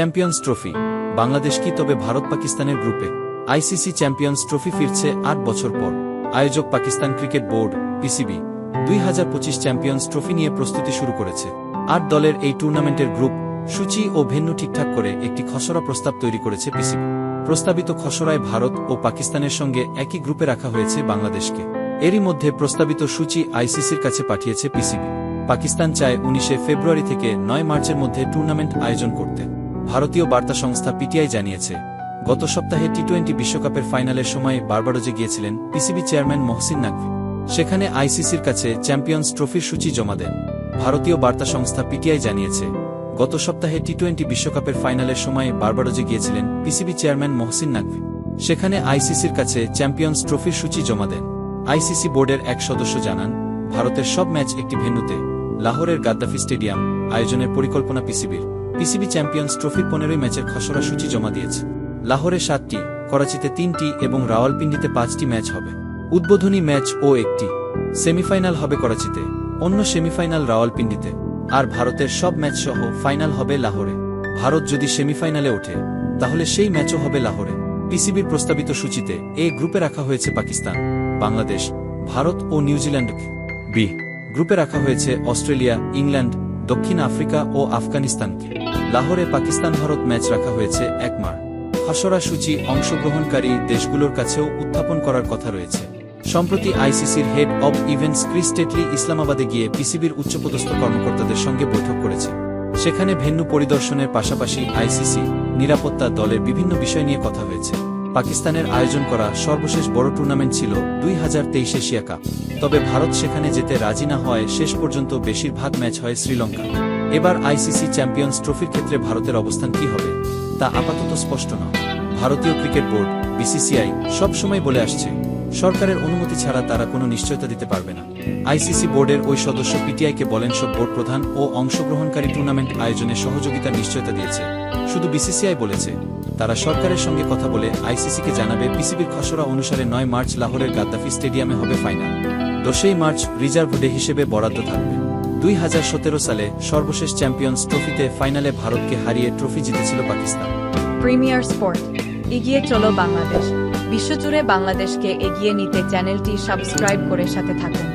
Champions trophy Bangladesh কি তবে ভারত পাকিস্তানের গ্রুপে? আইসিসি চ্যাম্পিয়ন্স ট্রফি ফিরছে আট বছর পর। আয়োজক পাকিস্তান ক্রিকেট বোর্ড, পিসিবি, দুই হাজার পঁচিশ চ্যাম্পিয়ন্স ট্রফি নিয়ে প্রস্তুতি শুরু করেছে। আট দলের এই টুর্নামেন্টের গ্রুপ সূচি ও ভেন্যু ঠিকঠাক করে একটি খসড়া প্রস্তাব তৈরি করেছে পিসিবি। প্রস্তাবিত খসড়ায় ভারত ও পাকিস্তানের সঙ্গে একই গ্রুপে রাখা হয়েছে বাংলাদেশকে। এরই মধ্যে প্রস্তাবিত সূচি আইসিসির কাছে পাঠিয়েছে পিসিবি। পাকিস্তান চায় উনিশে ফেব্রুয়ারি থেকে নয় মার্চের মধ্যে টুর্নামেন্ট আয়োজন করতে। ভারতীয় বার্তা সংস্থা পিটিআই জানিয়েছে, গত সপ্তাহে টি টোয়েন্টি বিশ্বকাপের ফাইনালের সময় বারবারোজে গিয়েছিলেন পিসিবি চেয়ারম্যান মহসিন নাকভি। সেখানে আইসিসির কাছে চ্যাম্পিয়ন্স ট্রফির সূচি জমা দেন। ভারতীয় বার্তা সংস্থা পিটিআই জানিয়েছে, গত সপ্তাহে টি টোয়েন্টি বিশ্বকাপের ফাইনালের সময় বারবারোজে গিয়েছিলেন পিসিবি চেয়ারম্যান মহসিন নাকভি। সেখানে আইসিসির কাছে চ্যাম্পিয়ন্স ট্রফির সূচি জমা দেন। আইসিসি বোর্ডের এক সদস্য জানান, ভারতের সব ম্যাচ একটি ভেন্যুতে, লাহোরের গাদ্দাফি স্টেডিয়াম, আয়োজনের পরিকল্পনা পিসিবির পিসিবি চ্যাম্পিয়ন্স ট্রফির পনেরোই ম্যাচের খসড়া সূচি জমা দিয়েছে। লাহোরে সাতটি, করাচিতে তিনটি এবং রাওয়ালপিন্ডিতে পাঁচটি ম্যাচ হবে। উদ্বোধনী ম্যাচ ও একটি। সেমিফাইনাল হবে করাচিতে, অন্য সেমিফাইনাল রাওয়ালপিন্ডিতে। আর ভারতের সব ম্যাচ সহ ফাইনাল হবে লাহোরে। ভারত যদি সেমিফাইনালে ওঠে, তাহলে সেই ম্যাচও হবে লাহোরে। পিসিবির প্রস্তাবিত সূচিতে এ গ্রুপে রাখা হয়েছে পাকিস্তান, বাংলাদেশ, ভারত ও নিউজিল্যান্ড বি, গ্রুপে রাখা হয়েছে অস্ট্রেলিয়া, ইংল্যান্ড, দক্ষিণ আফ্রিকা ও আফগানিস্তানকে। লাহোরে পাকিস্তান ভারত ম্যাচ রাখা হয়েছে এক মার। খসড়া সূচি অংশগ্রহণকারী দেশগুলোর কাছেও উত্থাপন করার কথা রয়েছে। সম্প্রতি আইসিসির head of events Chris Tetley ইসলামাবাদে গিয়ে পিসিবির উচ্চপদস্থ কর্মকর্তাদের সঙ্গে বৈঠক করেছে। সেখানে ভেন্যু পরিদর্শনের পাশাপাশি আইসিসি, নিরাপত্তা দলের বিভিন্ন বিষয় নিয়ে কথা হয়েছে। পাকিস্তানের আয়োজন করা সর্বশেষ বড় টুর্নামেন্ট ছিল দুই হাজার তেইশ এশিয়া কাপ। তবে ভারত সেখানে যেতে রাজি না হয় শেষ পর্যন্ত বেশিরভাগ ম্যাচ হয় শ্রীলঙ্কা। এবার আইসিসি চ্যাম্পিয়ন্স ট্রফির ক্ষেত্রে ভারতের অবস্থান কি হবে, তা আপাতত স্পষ্ট নয়। ভারতীয় ক্রিকেট বোর্ড বিসিসিআই সবসময় বলে আসছে, সরকারের অনুমতি ছাড়া তারা কোনো নিশ্চয়তা দিতে পারবে না। আইসিসি বোর্ডের ওই সদস্য পিটিআইকে বলেন, সব বোর্ড প্রধান ও অংশগ্রহণকারী টুর্নামেন্ট আয়োজনে সহযোগিতার নিশ্চয়তা দিয়েছে। শুধু বিসিসিআই বলেছে, তারা সরকারের সঙ্গে কথা বলে আইসিসিকে জানাবে পিসিবির খসড়া অনুসারে নয় মার্চ লাহোরের গাদ্দাফি স্টেডিয়ামে হবে ফাইনাল। দশই মার্চ রিজার্ভ ডে হিসেবে বরাদ্দ থাকবে। দুই হাজার সতেরো সালে সর্বশেষ চ্যাম্পিয়ন্স ট্রফিতে ফাইনালে ভারতকে হারিয়ে ট্রফি জিতেছিল পাকিস্তান। প্রিমিয়ার স্পোর্ট, এগিয়ে চলো বাংলাদেশ। বিশ্বজুড়ে বাংলাদেশকে এগিয়ে নিতে চ্যানেলটি সাবস্ক্রাইব করে সাথে থাকুন।